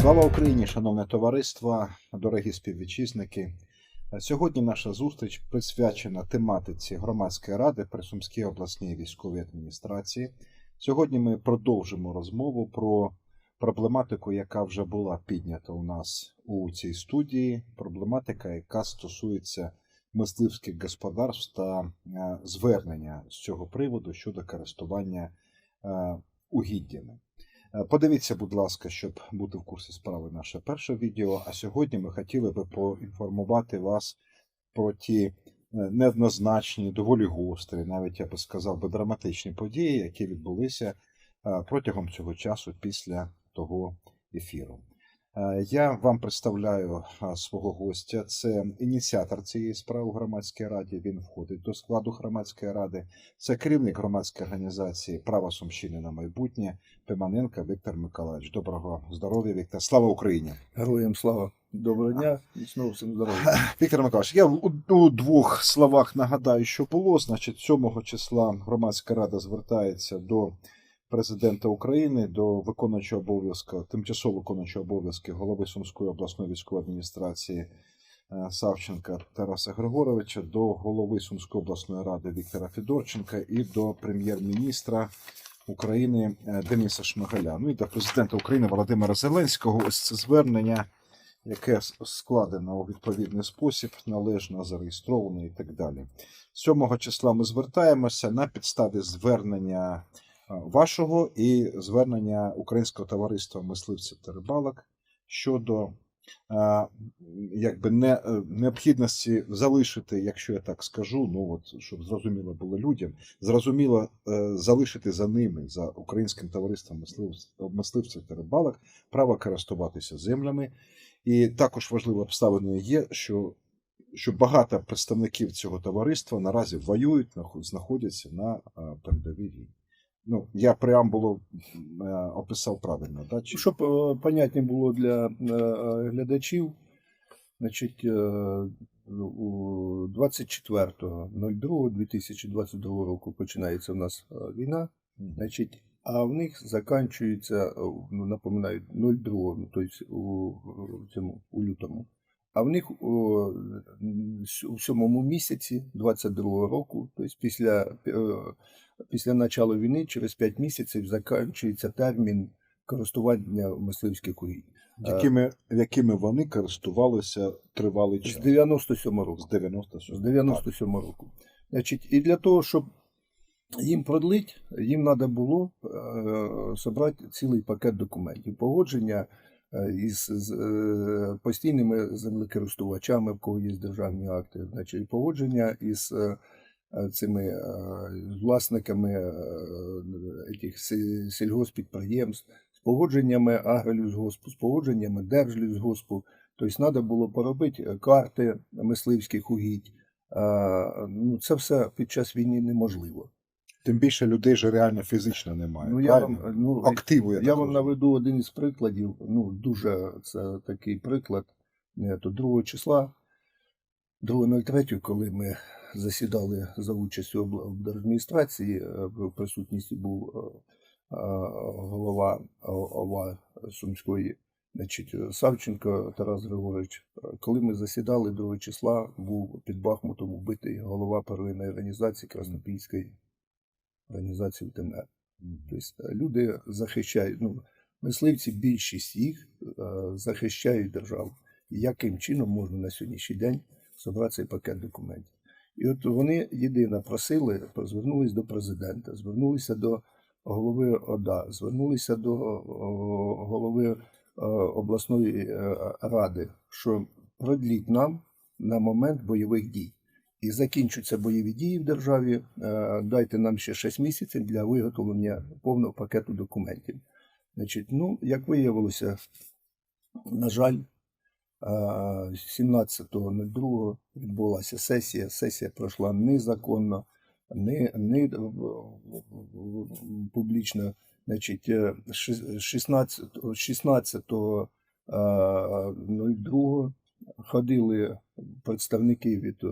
Слава Україні, шановне товариство, дорогі співвітчизники. Сьогодні наша зустріч присвячена тематиці громадської ради при Сумській обласній військовій адміністрації. Сьогодні ми продовжимо розмову про проблематику, яка вже була піднята у нас у цій студії. Проблематика, яка стосується мисливських господарств та е, звернення з цього приводу щодо користування е, угіддями. Е, Подивіться, будь ласка, щоб бути в курсі справи наше перше відео. А сьогодні ми хотіли би поінформувати вас про ті е, неоднозначні, доволі гострі, навіть я би сказав би драматичні події, які відбулися е, протягом цього часу після того ефіру. Е, Я вам представляю е, свого гостя. Це ініціатор цієї справи у громадській раді. Він входить до складу громадської ради. Це керівник громадської організації Право Сумщини на майбутнє Пиманенко Віктор Миколаївич. Доброго здоров'я, Віктор. Слава Україні! Героям слава. Доброго дня і знову всім здоров'я. Віктор Миколаївич, я у, у двох словах нагадаю, що було. Значить, 7 числа громадська рада звертається до президента України, до виконуючого обов'язку, тимчасово виконуючого обов'язки голови Сумської обласної військової адміністрації е, Савченка Тараса Григоровича, до голови Сумської обласної ради Віктора Федорченка і до прем'єр-міністра України е, Дениса Шмигаля. Ну і до президента України Володимира Зеленського. Ось це звернення яке складено у відповідний спосіб, належно зареєстровано і так далі. 7 числа ми звертаємося на підставі звернення вашого і звернення Українського товариства мисливців та рибалок щодо якби не, е, необхідності залишити, якщо я так скажу, ну от щоб зрозуміло було людям, зрозуміло е, залишити за ними, за Українським товариством мисливців, та рибалок, право користуватися землями. І також важливою обставиною є, що, що багато представників цього товариства наразі воюють, нахо- знаходяться на передовій лінії. Ну, я преамбулу е, описав правильно, да? Чи... Щоб е, понятне було для е, глядачів, значить, е, у 24.02.2022 року починається у нас війна, значить, а в них закінчується, е, ну, напоминаю, 02, ну, тобто у, у цьому, у лютому. А в них о, у сьомому місяці 22 року, тобто після, е, після начала війни, через 5 місяців закінчується термін користування мисливських угідь. якими, якими вони користувалися тривалий З час. 97 року. З 97 З 97 року. Значить, і для того, щоб їм продлити, їм треба було е, зібрати цілий пакет документів. Погодження із з, е, постійними землекористувачами, в кого є державні акти, значить, погодження із е, е, цими е, власниками е, сі- сільгоспідприємств, з погодженнями агролюзгоспу, з погодженнями держлюзгоспу. Тобто треба було поробити е, карти мисливських угідь. Ну, це все під час війни неможливо. Тим більше людей ж реально фізично немає. Ну, я вам, ну, Активу, я, я вам наведу один із прикладів. Ну, дуже це такий приклад. Е, То 2 числа, 2.03, коли ми засідали за участю обл- облдержадміністрації, е, в присутності був е, е, голова ОВА Сумської, значить, Савченко Тарас Григорович. Коли ми засідали 2 числа, був під Бахмутом вбитий голова первинної організації Краснопільської організації УТМР. Тобто люди захищають, ну, мисливці, більшість їх е, захищають державу. Яким чином можна на сьогоднішній день зібрати цей пакет документів? І от вони єдине просили, звернулися до президента, звернулися до голови ОДА, звернулися до голови е, обласної е, ради, що продліть нам на момент бойових дій. І закінчуються бойові дії в державі. е, Дайте нам ще 6 місяців для виготовлення повного пакету документів. Значить, ну, як виявилося, на жаль, е, 17.02 відбулася сесія. Сесія пройшла незаконно, не, не е, публічно. Значить, е, ши- 16, 16 е, 02 ходили представники від е,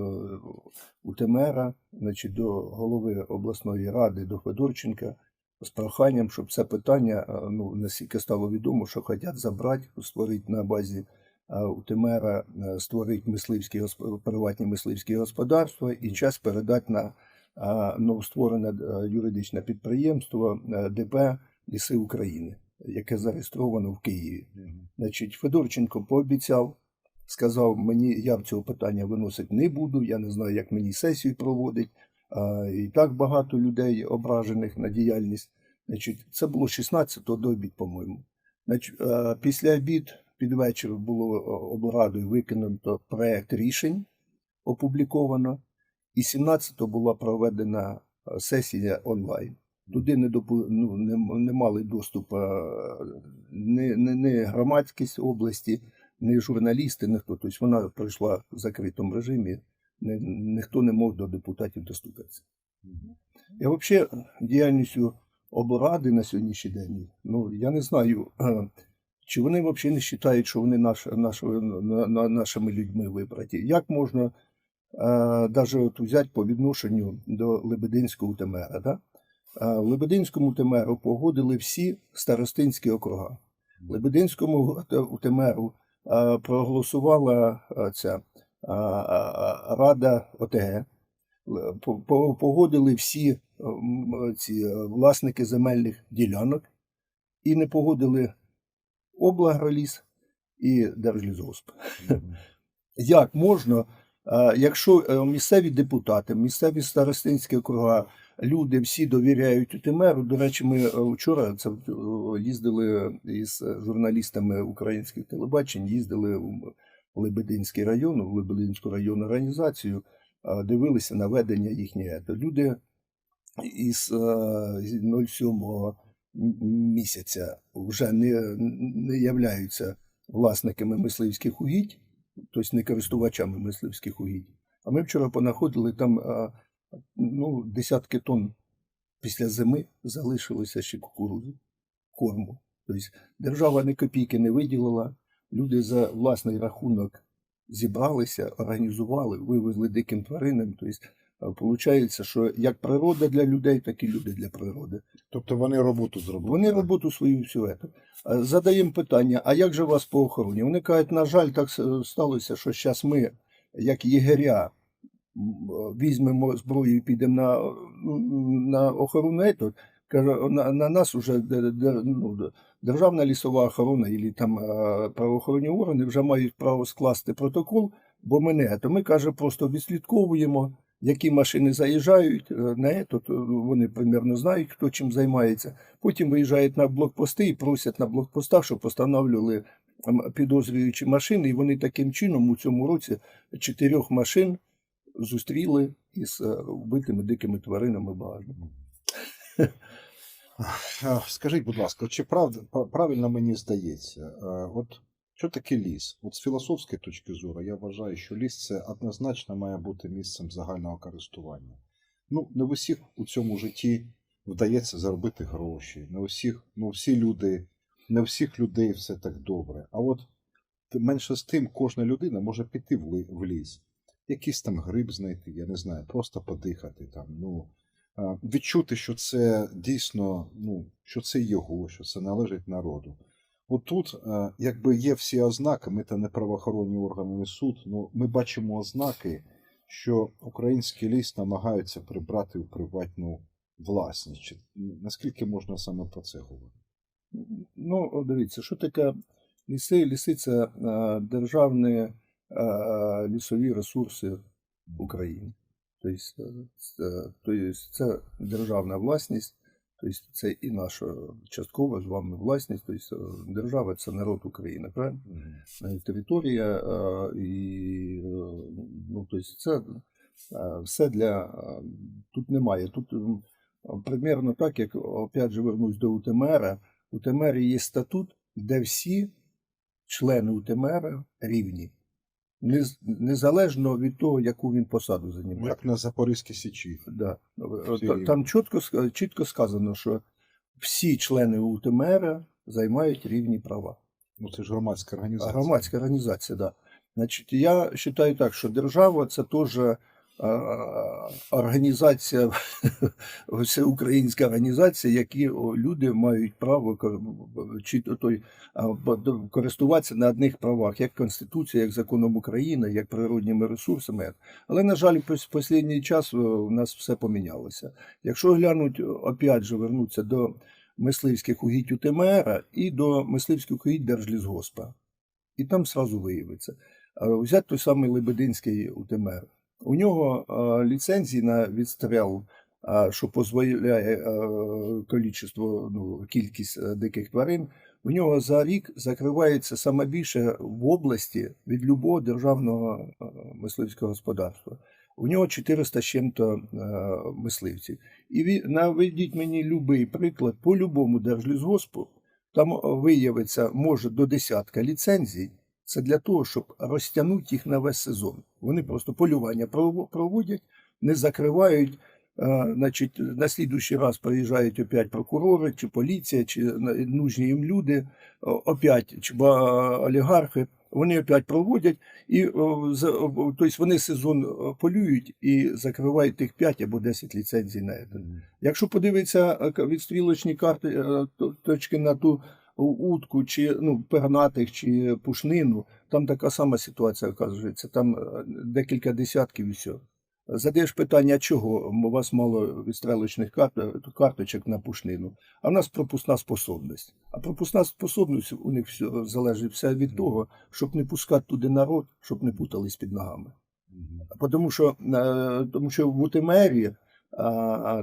УТМРа, значить, до голови обласної ради, до Федорченка, з проханням, щоб це питання е, ну, наскільки стало відомо, що хочуть забрати, створити на базі е, УТМР, е, створити мисливські приватні мисливські господарства і час передати на новостворене е, юридичне підприємство ДП Ліси України, яке зареєстровано в Києві. Значить, Федорченко пообіцяв, сказав мені, я в цього питання виносити не буду, я не знаю, як мені сесію проводить. І так багато людей ображених на діяльність. Значить, це було 16-го до обід, по-моєму. Після обід під вечір було о, облрадою викинуто проект рішень, опубліковано, і 17-го була проведена сесія онлайн. Туди не, допу... ну, не, не мали доступу не, не, не громадськість області, не журналісти, ніхто. Тобто вона пройшла в закритому режимі, ні, ніхто не мог до депутатів достукатися. Я взагалі діяльністю облради на сьогоднішній день, ну я не знаю, чи вони взагалі не вважають, що вони наш, наш, на, на, нашими людьми вибраті. Як можна навіть от взяти по відношенню до Лебединського УТМР? Да? В Лебединському УТМРу погодили всі старостинські округа. В Лебединському а, проголосувала ця а, а, Рада ОТГ. Погодили всі ці е, власники земельних ділянок і не погодили облагроліс і Держлізосп. Як можна, якщо е, місцеві депутати, місцеві старостинські округа, люди всі довіряють УТМРу. До речі, ми е, вчора це е, їздили із журналістами українських телебачень, їздили в Лебединський район, в Лебединську районну організацію, дивилися на ведення їхнє. Люди із е, з 07 місяця вже не, не являються власниками мисливських угідь, тобто не користувачами мисливських угідь. А ми вчора понаходили там ну, десятки тонн після зими залишилося ще кукурудзи, корму. Тобто держава ні копійки не виділила, люди за власний рахунок зібралися, організували, вивезли диким тваринам. Тобто, виходить, що як природа для людей, так і люди для природи. Тобто вони роботу зробили. Вони роботу свою всю Задаємо питання, а як же вас по охороні? Вони кажуть, на жаль, так сталося, що зараз ми, як єгеря, візьмемо зброю і підемо на, на охорону ету. Каже, на, на нас де- ну, Державна лісова охорона і там е, правоохоронні органи вже мають право скласти протокол, бо ми не. То ми каже, просто відслідковуємо, які машини заїжджають е, на ето, вони примерно знають, хто чим займається. Потім виїжджають на блокпости і просять на блокпостах, щоб постановлювали підозрюючі машини. І вони таким чином у цьому році чотирьох машин зустріли із е, вбитими дикими тваринами багажником. Скажіть, будь ласка, чи правда, правильно мені здається, е, от що таке ліс? От з філософської точки зору я вважаю, що ліс це однозначно має бути місцем загального користування. Ну, не в усіх у цьому житті вдається заробити гроші, не у всіх, ну, всі люди, не всіх людей все так добре. А от менше з тим, кожна людина може піти в ліс, якийсь там гриб знайти, я не знаю, просто подихати там. ну, відчути, що це дійсно, ну, що це його, що це належить народу. Отут, якби є всі ознаки, ми та не правоохоронні органи, не суд, ну ми бачимо ознаки, що український ліс намагаються прибрати в приватну власність. Наскільки можна саме про це говорити? Ну, дивіться, що таке ліси? Ліси це е, державні е, лісові ресурси України. Тобто, е, це, тобто державна власність, тобто це і наша часткова з вами власність. Тобто е, держава це народ України, правильно? Е, Територія і ну, тобто це все для тут немає. Тут примерно так, як опять же вернусь до УТМР. У ТМР є статут, де всі члени УТМР рівні, незалежно від того, яку він посаду займає. Як на Запорізькій Січі. Да. Там чітко, чітко сказано, що всі члени УТМР займають рівні права. Ну це ж громадська організація. Громадська організація, да. Значить, я вважаю так, що держава це теж організація, всеукраїнська організація, які люди мають право чи то- той, користуватися на одних правах, як Конституція, як законом України, як природніми ресурсами. Але, на жаль, в останній час у нас все помінялося. Якщо глянуть, опять же, вернуться до мисливських угідь УТМР і до мисливських угідь Держлісгоспа. І там сразу виявиться. Взять той самий Лебединський УТМР. У нього а, ліцензії на відстріл, а, що дозволяє кількість, ну, кількість е, диких тварин, у нього за рік закривається саме більше в області від любого державного е, мисливського господарства. У нього 400 з чим-то е, мисливців. І наведіть мені будь-який приклад по любому держлісгоспу, там е, виявиться може до десятка ліцензій. Це для того, щоб розтягнути їх на весь сезон. Вони просто полювання прово- проводять, не закривають. е, Значить, на слідуючий раз приїжджають опять прокурори, чи поліція, чи нужні їм люди, опять чи олігархи. Вони опять проводять, і тобто вони сезон полюють і закривають тих 5 або 10 ліцензій на це. Якщо подивитися е, к- відстрілочні карти е, точки на ту утку, чи ну, пернатих, чи пушнину, там така сама ситуація оказується. Там е, декілька десятків і все. Задаєш питання, чого у вас мало відстрелочних карточок на пушнину, а в нас пропускна способність. А пропускна способність у них все, залежить все від того, щоб не пускати туди народ, щоб не путались під ногами. Тому що, е, тому що в а,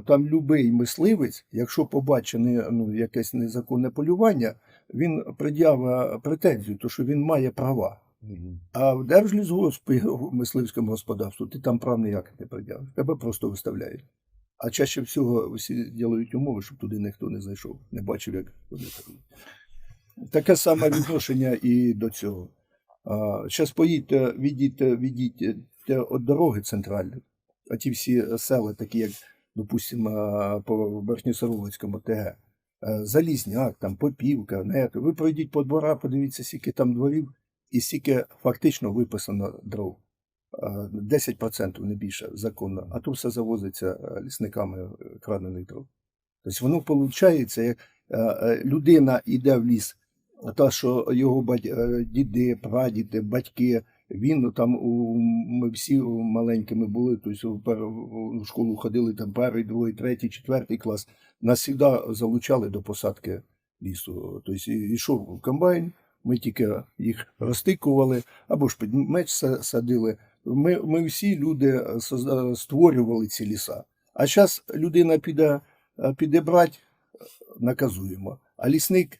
там любий мисливець, якщо побачене ну, якесь незаконне полювання, він пред'явить претензію, то що він має права. А в Держлісгоспі в мисливському господарству ти там прав ніяких не пред'явиш. Тебе просто виставляють. А чаще всього всі ділають умови, щоб туди ніхто не зайшов, не бачив, як вони там. Таке саме відношення і до цього. Зараз поїдьте, відійдьте, відійдьте від дороги центральної, ті всі села, такі як, допустимо, по Верхньосоровицькому ТГ, е, Залізняк, там, Попівка, Нет. Ви пройдіть по дворах, подивіться, скільки там дворів, і скільки фактично виписано дров. Е, 10% не більше законно, а то все завозиться е, лісниками е, крадених дров. Тобто воно виходить, як е, е, людина йде в ліс, та, що його е, діди, прадіди, батьки, він там у, ми всі маленькими були, тобто в школу ходили там перший, другий, третій, четвертий клас. Нас завжди залучали до посадки лісу. Тобто йшов комбайн, ми тільки їх розтикували або ж під меч садили. Ми, ми всі люди створювали ці ліса. А зараз людина піде, е, піде брати, наказуємо. А лісник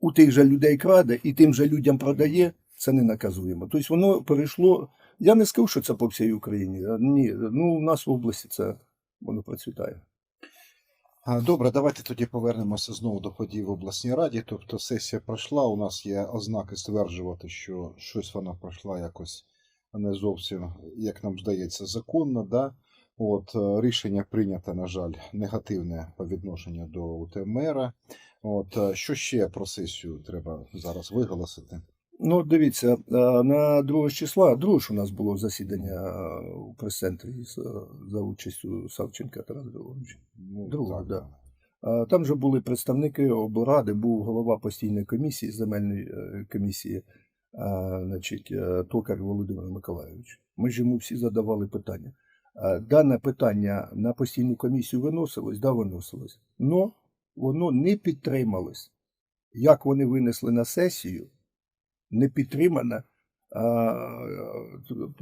у тих же людей краде і тим же людям продає, це не наказуємо. Тобто воно перейшло. Я не скажу, що це по всій Україні. Ні, ну у нас в області це воно процвітає. Добре, давайте тоді повернемося знову до подій в обласній раді. Тобто сесія пройшла, у нас є ознаки стверджувати, що щось вона пройшла якось не зовсім, як нам здається, законно. Да? От, е, рішення прийнято, на жаль, негативне по відношенню до УТМР. От, е, що ще про сесію треба зараз виголосити? Ну, дивіться, е, на 2 числа, 2 ж у нас було засідання е, у прес-центрі е, за участю Савченка Тараса Григоровича. Ну, Другого, да. Е, Там же були представники облради, був голова постійної комісії, земельної комісії, значить, Токар Володимир Миколайович. Ми ж йому всі задавали питання. Дане питання на постійну комісію виносилось, да, виносилось. Но воно не підтрималось. Як вони винесли на сесію, не підтримана а,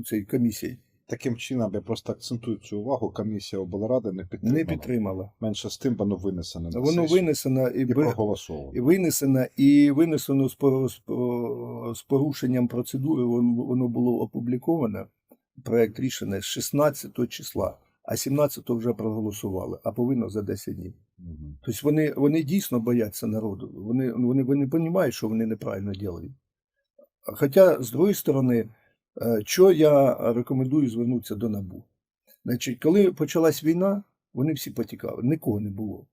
цей комісії. Таким чином, я просто акцентую цю увагу, комісія облради не підтримала. Не підтримала. Менше з тим, воно винесено на Воно винесено і, і проголосовано. і винесено, і винесено з, порушенням процедури. Воно, було опубліковано. Проект рішення з 16 числа, а 17 вже проголосували, а повинно за 10 днів. Мгм. Тобто вони, вони дійсно бояться народу. Вони, вони, вони розуміють, що вони неправильно роблять. Хоча, з другої сторони, е, що я рекомендую звернутися до НАБУ. Значить, коли почалась війна, Вони всі потікали, нікого не було.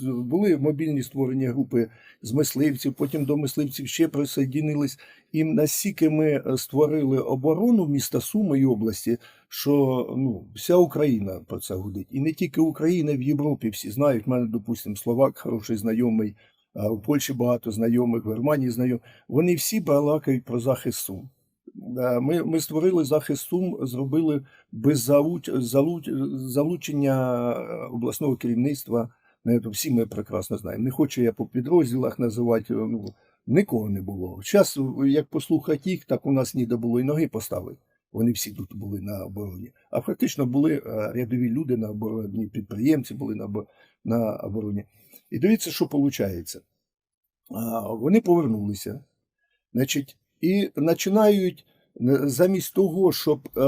Були мобільні створені групи з мисливців, потім до мисливців ще присоединились. І настільки ми е, створили оборону міста Суми і області, що ну, вся Україна про це гудить. І не тільки Україна, в Європі всі знають. У мене, допустимо, Словак, хороший знайомий, в Польщі багато знайомих, в Германії знайомих. Вони всі балакають про захист Сум. Е, Ми, ми створили захист Сум, зробили без залуч, залуч, залучення е, обласного керівництва. Ну, Всі ми прекрасно знаємо. Не хочу я по підрозділах називати. Ну, нікого не було. Зараз, як послухати їх, так у нас ніде було і ноги поставити. Вони всі тут були на обороні. А фактично були е, рядові люди на обороні, підприємці були на обороні. І дивіться, що виходить. Вони повернулися, значить, і починають е, замість того, щоб е,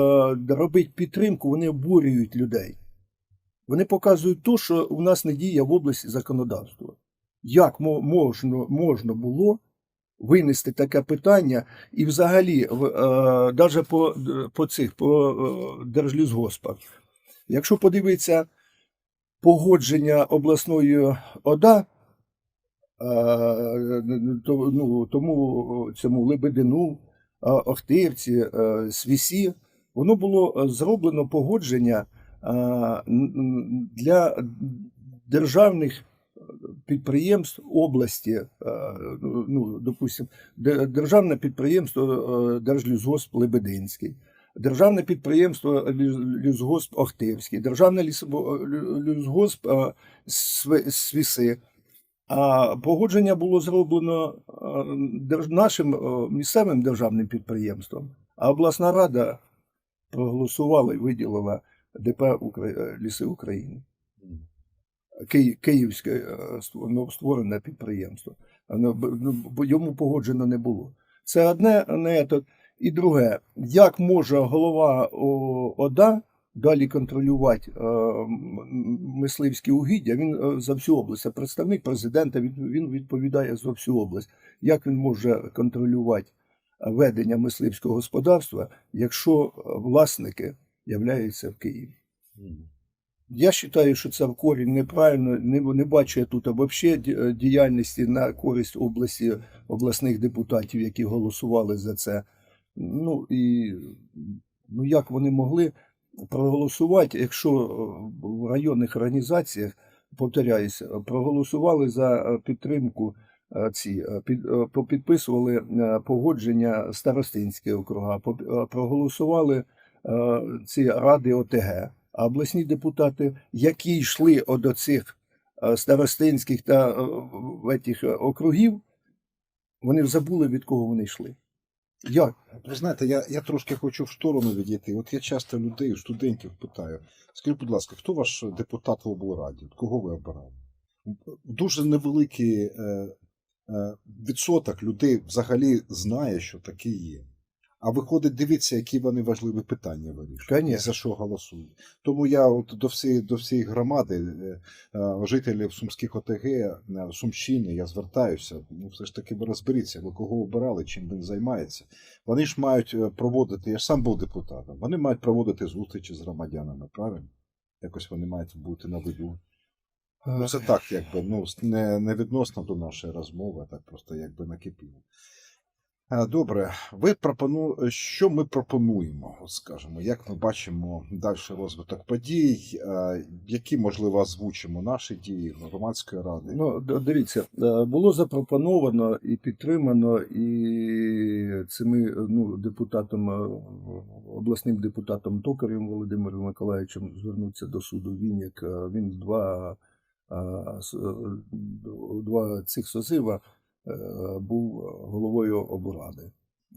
робити підтримку, вони обурюють людей. Вони показують те, що у нас не діє в області законодавства. Як можна, можна було винести таке питання, і взагалі, в- е, по, по цих по е, якщо подивитися погодження обласної ОДА, ну, тому цьому Лебедину, Охтирці, Свісі, воно було зроблено погодження для державних підприємств області, е, ну, допустим, державне підприємство Держлісгосп Лебединський, державне підприємство Ліс- Лісгосп Охтирський, державне лісгосп Свіси. А погодження було зроблено нашим місцевим державним підприємством, а обласна рада проголосувала і виділила ДП е, Ліси України. Київське е, ну, створене підприємство. Ну, йому погоджено не було. Це одне, не. І друге, як може голова ОДА далі контролювати е, мисливські угіддя? Він е, за всю область, це представник президента, він, відповідає за всю область. Як він може контролювати ведення мисливського господарства, якщо е, власники являються в Києві? Я вважаю, що це в корінь неправильно. Не, не бачу я тут взагалі ді- діяльності на користь області обласних депутатів, які голосували за це. Ну і ну як вони могли проголосувати, якщо е, в районних організаціях, повторяюся, проголосували за е, підтримку. е, Ці е, під, е, е, погодження старостинські округа, е, проголосували е, ці ради ОТГ, а обласні депутати, які йшли до цих е, старостинських та е, етих, е, округів, вони забули, від кого вони йшли. Як? Ви знаєте, я, я трошки хочу в сторону відійти. От я часто людей, студентів питаю: скажіть, будь ласка, хто ваш депутат в облраді? Кого ви обирали? Дуже невеликий е, е, відсоток людей взагалі знає, що таке є. А виходить, дивіться, які вони важливі питання вирішують. І за що голосують. Тому я от до всієї, до всієї громади, е, е, жителів Сумських ОТГ, е, Сумщини, я звертаюся. Ну, все ж таки ви розберіться, ви кого обирали, чим він займається. Вони ж мають проводити, я ж сам був депутатом, вони мають проводити зустрічі з громадянами, правильно? Якось вони мають бути на виду. Ну, це так, якби, ну, не, не відносно до нашої розмови, а так просто якби накипіло. Е, Добре, ви пропону... що ми пропонуємо, скажімо, як ми бачимо далі розвиток подій, е, які, можливо, озвучимо наші дії громадської ради. Ну, дивіться, е, було запропоновано і підтримано і цими ну, депутатом, е, обласним депутатом Токарем Володимиром Миколаївичем звернутися до суду. Він як е, він два, е, е, два цих созива е, був головою облради.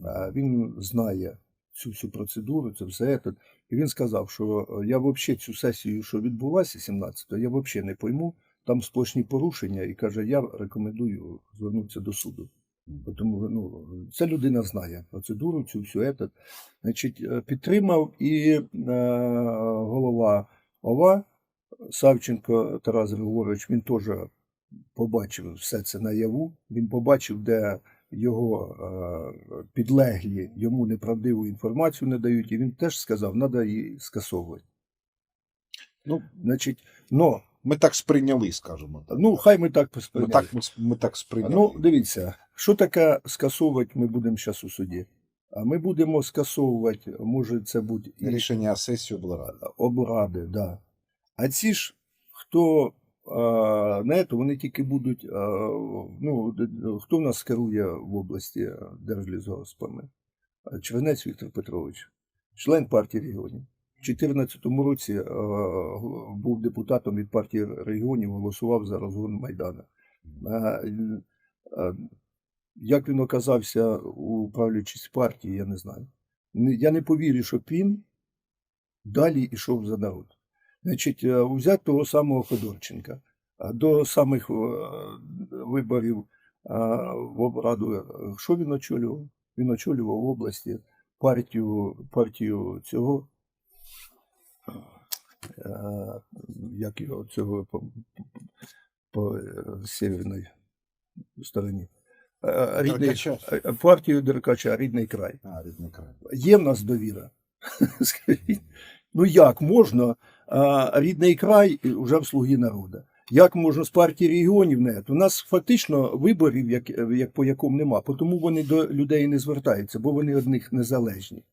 Е, Він знає цю всю процедуру, це все це. І він сказав, що е, я взагалі цю сесію, що відбулася 17-го, я взагалі не пойму. Там сплошні порушення, і каже, я рекомендую звернутися до суду. Тому ну, ця людина знає процедуру, цю всю етат. Значить, е, підтримав і е, голова ОВА Савченко Тарас Григорович, він теж побачив все це наяву. Він побачив, де його е, підлеглі йому неправдиву інформацію не дають, і він теж сказав, треба її скасовувати. Ну, Значить, но, ми так сприйняли, скажімо так. ну, хай ми так Ми так, ми, ми так сприйняли. Ну, дивіться, що таке скасовувати ми будемо зараз у суді. А ми будемо скасовувати, може це і Рішення сесії облради. обради, да. А ці ж, хто на вони тільки будуть. Ну, хто в нас керує в області а, держлісгоспами? Чернець Віктор Петрович, член партії регіонів. У 2014 році був депутатом від партії регіонів, голосував за розгон Майдана. Як він оказався у правлячій партії, я не знаю. Я не повірю, щоб він далі йшов за народ. Значить, е, взяти того самого Федорченка. А До самих е, виборів е, в обраду, е, що він очолював? Він очолював в області партію, партію цього, е, як його цього по, по е, северній стороні. Е, Рідний, Деркача. е, партію Деркача, рідний край. А, рідний край. Є в нас довіра. Скажіть, ну як можна рідний край вже в слуги народу? Як можна з партії регіонів не? У нас фактично виборів, як, як по якому нема, тому вони до людей не звертаються, бо вони від них незалежні.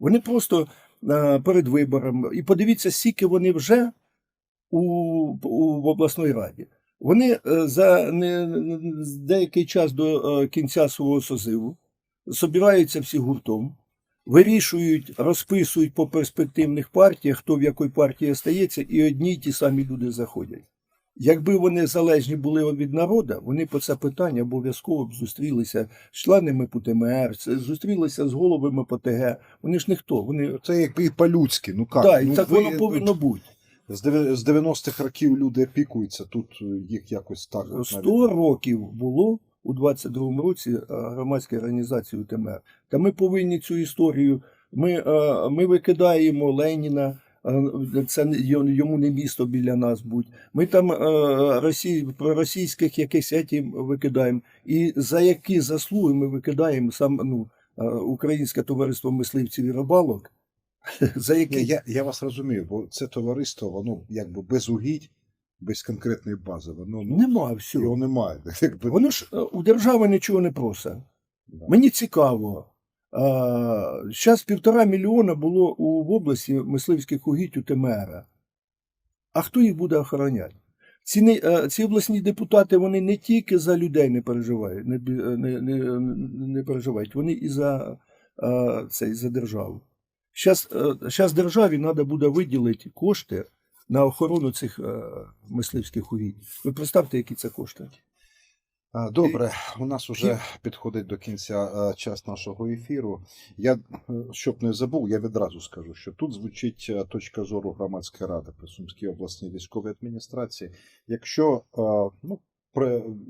Вони просто а, перед вибором. І подивіться, скільки вони вже у, у, в обласній раді. Вони е, за не, деякий час до е, кінця свого созиву собираються всі гуртом, вирішують, розписують по перспективних партіях, хто в якій партії остається, і одні й ті самі люди заходять. Якби вони залежні були від народу, вони по це питання обов'язково б зустрілися з членами ПУТМР, зустрілися з головами ПТГ. Вони ж ніхто. Вони Це якби і по-людськи. Ну як? так, і ну, так ви- воно повинно бути. З дев'я- 90-х років люди опікуються, тут їх якось так. от 100 навіть- років було у 22-му році е, громадської організації УТМР. Та ми повинні цю історію. Ми, е, ми викидаємо Леніна. е, Це йому не місто біля нас будь. Ми там росій, російських якихось етім викидаємо. І за які заслуги ми викидаємо сам ну, Українське товариство мисливців і рибалок. За які я, я вас розумію, бо це товариство, воно якби без угідь, без конкретної бази, воно ну, нема всього. його немає. Якби, Воно ж е, у держави нічого не просить. да. Мені цікаво. Зараз півтора мільйона було у в області мисливських угідь у ТМР. А хто їх буде охороняти? Ці, не, е, ці обласні депутати вони не тільки за людей не переживають, не, е, не, не, не переживають, вони і за, це, і за державу. Зараз державі треба буде виділити кошти на охорону цих е, мисливських угідь. Ви представте, які це кошти? Добре, у нас вже підходить до кінця е, час нашого ефіру. Я е, щоб не забув, я відразу скажу, що тут звучить е, точка зору громадської ради при Сумській обласній військовій адміністрації. Якщо е, ну,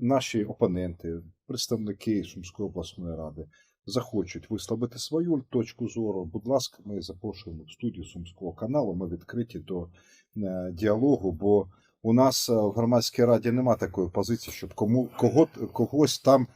наші опоненти, представники Сумської обласної ради захочуть висловити свою точку зору, будь ласка, ми запрошуємо в студію Сумського каналу. Ми відкриті до е, діалогу, бо у нас е, в громадській раді нема такої позиції, щоб кому кого, когось там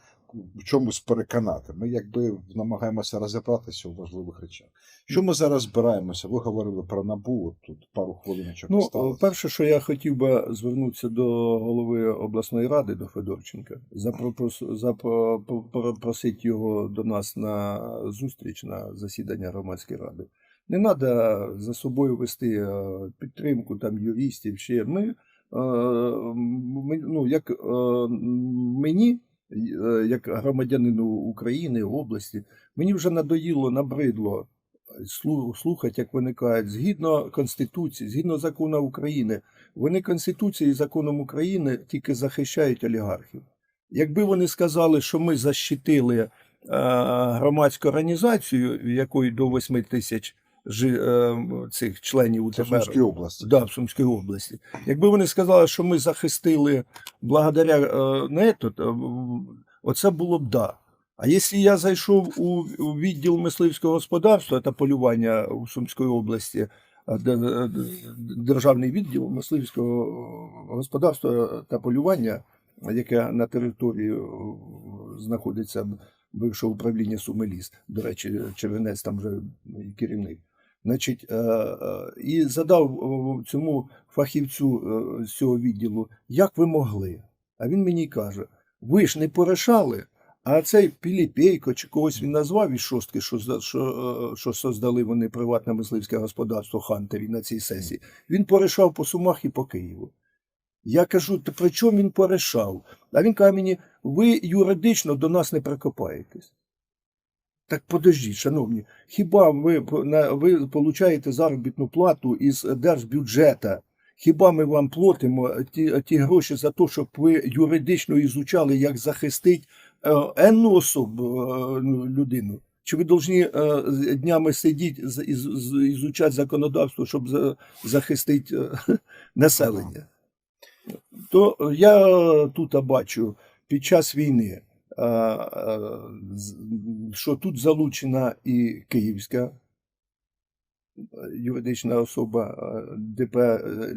в чомусь переконати. Ми якби намагаємося розібратися у важливих речах. Що ми зараз збираємося? Ви говорили про набу, от тут пару хвилиночок Ну, перше, що я хотів би звернутися до голови обласної ради, до Федорченка, запропрос- запро- попросити його до нас на зустріч на засідання громадської ради. Не треба за собою вести е, підтримку там юристів. Ще ми, е, ми ну, як мені, як громадянину України, області, мені вже надоїло, набридло слухати, як виникають згідно Конституції, згідно закону України. Вони Конституцією і законом України тільки захищають олігархів. Якби вони сказали, що ми защитили е, громадську організацію, якої до 8 тисяч цих членів Це в Сумській області. Да, в Сумській області. Якби вони сказали, що ми захистили благодаря е, не оце було б да. А якщо я зайшов у, у відділ мисливського господарства та полювання у Сумській області, е, де- де- де- державний відділ мисливського господарства та полювання, яке на території е, знаходиться бившого управління Сумеліс, до речі, Червенець там вже керівник. Значить, е, е, і задав е, цьому фахівцю з цього відділу, як ви могли? А він мені каже: ви ж не порішали, а цей Піліпейко чи когось він назвав із шостки, що, що, що создали вони приватне мисливське господарство Хантері на цій сесії. Він порішав по Сумах і по Києву. Я кажу, «Та при чому він порішав? А він каже мені, ви юридично до нас не прикопаєтесь. Так подождіть, шановні, хіба ви, ви получаєте заробітну плату із держбюджета? Хіба ми вам платимо ті, ті гроші за те, щоб ви юридично ізучали, як захистити е, енну особу е, ну, людину? Чи ви повинні е, днями сидіти, ізучати законодавство, щоб за, захистити е, населення? То я тут бачу під час війни, е, е, що тут залучена і київська е, юридична особа е, ДП е,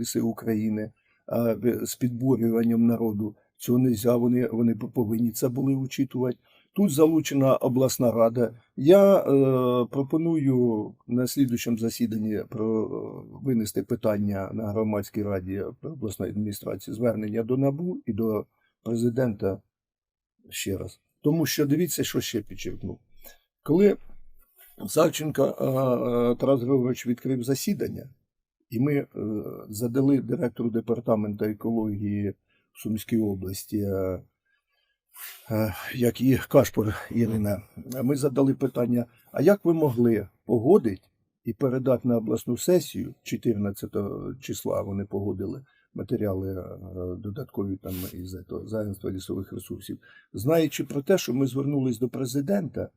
Ліси України е, з підбурюванням народу. Цього не можна, вони, вони повинні це були учитувати. Тут залучена обласна рада. Я е, пропоную на слідучому засіданні про, винести питання на громадській раді обласної адміністрації звернення до НАБУ і до президента ще раз. Тому що дивіться, що ще підчеркнув. Коли Савченко е, е, Тарас Григорович відкрив засідання, і ми е, задали директору департаменту екології в Сумській області, як і Кашпор Ірина, ми задали питання: а як ви могли погодити і передати на обласну сесію 14 числа вони погодили матеріали е, додаткові там із этого, з агентства лісових ресурсів, знаючи про те, що ми звернулись до президента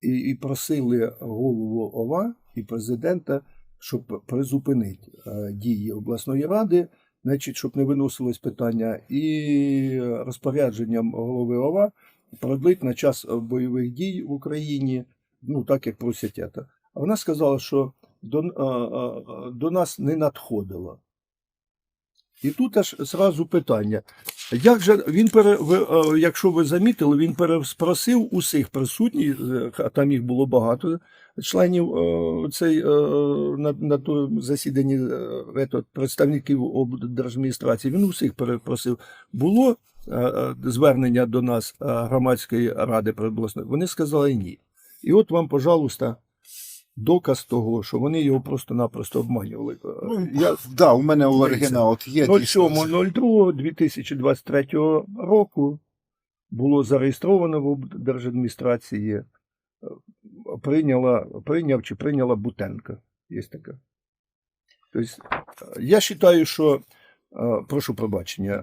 і, і просили голову ОВА і президента, щоб призупинити е, дії обласної ради, значить, щоб не виносилось питання, і розпорядженням голови ОВА продлить на час бойових дій в Україні, ну так як просять. А вона сказала, що до, е, до нас не надходило. І тут аж зразу питання. Як же він пере, е, якщо ви замітили, він переспросив усіх присутніх, е, а там їх було багато членів е, цей, на, на тому засіданні представників облдержадміністрації, він усіх перепросив. Було звернення до нас громадської ради обласної? Вони сказали ні. І от вам, пожалуйста, доказ того, що вони його просто-напросто обманювали. Е, Ну, Я, да, у мене оригінал от є. дійсно, 07.02.2023 року було зареєстровано в облдержадміністрації, е, прийняла, прийняв чи прийняла Бутенка. Є така. Тобто, е, я вважаю, що, е, прошу пробачення,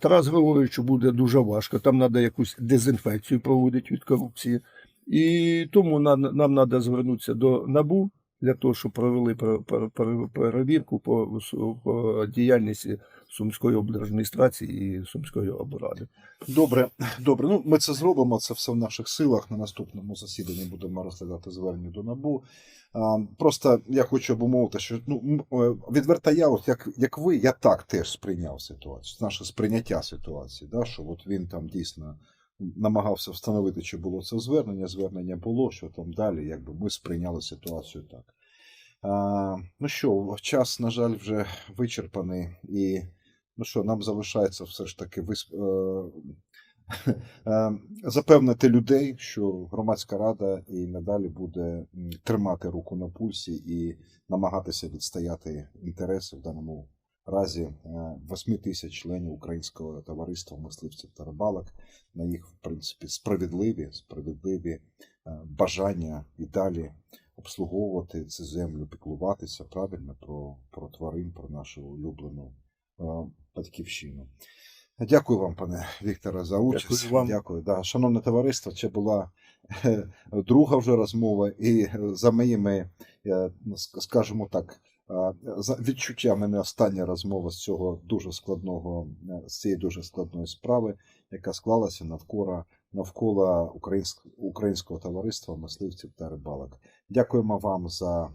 Тарас Григоровичу буде дуже важко, там треба якусь дезінфекцію проводити від корупції. І тому на- нам треба звернутися до НАБУ для того, щоб провели пер- пер- пер- перевірку по, по діяльності Сумської облдержадміністрації і Сумської облради. Добре, добре. Ну, ми це зробимо. Це все в наших силах. На наступному засіданні будемо розглядати звернення до НАБУ. Просто я хочу обумовити, що ну, е, відверта я, от як, як ви, я так теж сприйняв ситуацію. Наше сприйняття ситуації, да, що от він там дійсно намагався встановити, чи було це звернення. Звернення було, що там далі, якби ми сприйняли ситуацію так. А, ну що, час, на жаль, вже вичерпаний. І ну що, нам залишається все ж таки висп... е, е, запевнити людей, що громадська рада і надалі буде тримати руку на пульсі і намагатися відстояти інтереси в даному разі 8 тисяч членів українського товариства мисливців та рибалок на їх, в принципі, справедливі, справедливі е, бажання і далі обслуговувати цю землю, піклуватися правильно про, про тварин, про нашу улюблену е, батьківщину. Дякую вам, пане Вікторе, за участь. Дякую вам. Дякую. Да. Шановне товариство, це була е, друга вже розмова, і е, за моїми, е, скажімо так, е, за відчуттями не остання розмова з цього дуже складного, е, з цієї дуже складної справи, яка склалася навколо навколо українського, товариства мисливців та рибалок. Дякуємо вам за е,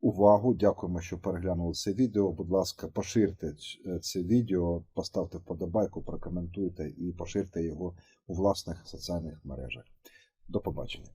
увагу. Дякуємо, що переглянули це відео. Будь ласка, поширте це відео, поставте вподобайку, прокоментуйте і поширте його у власних соціальних мережах. До побачення.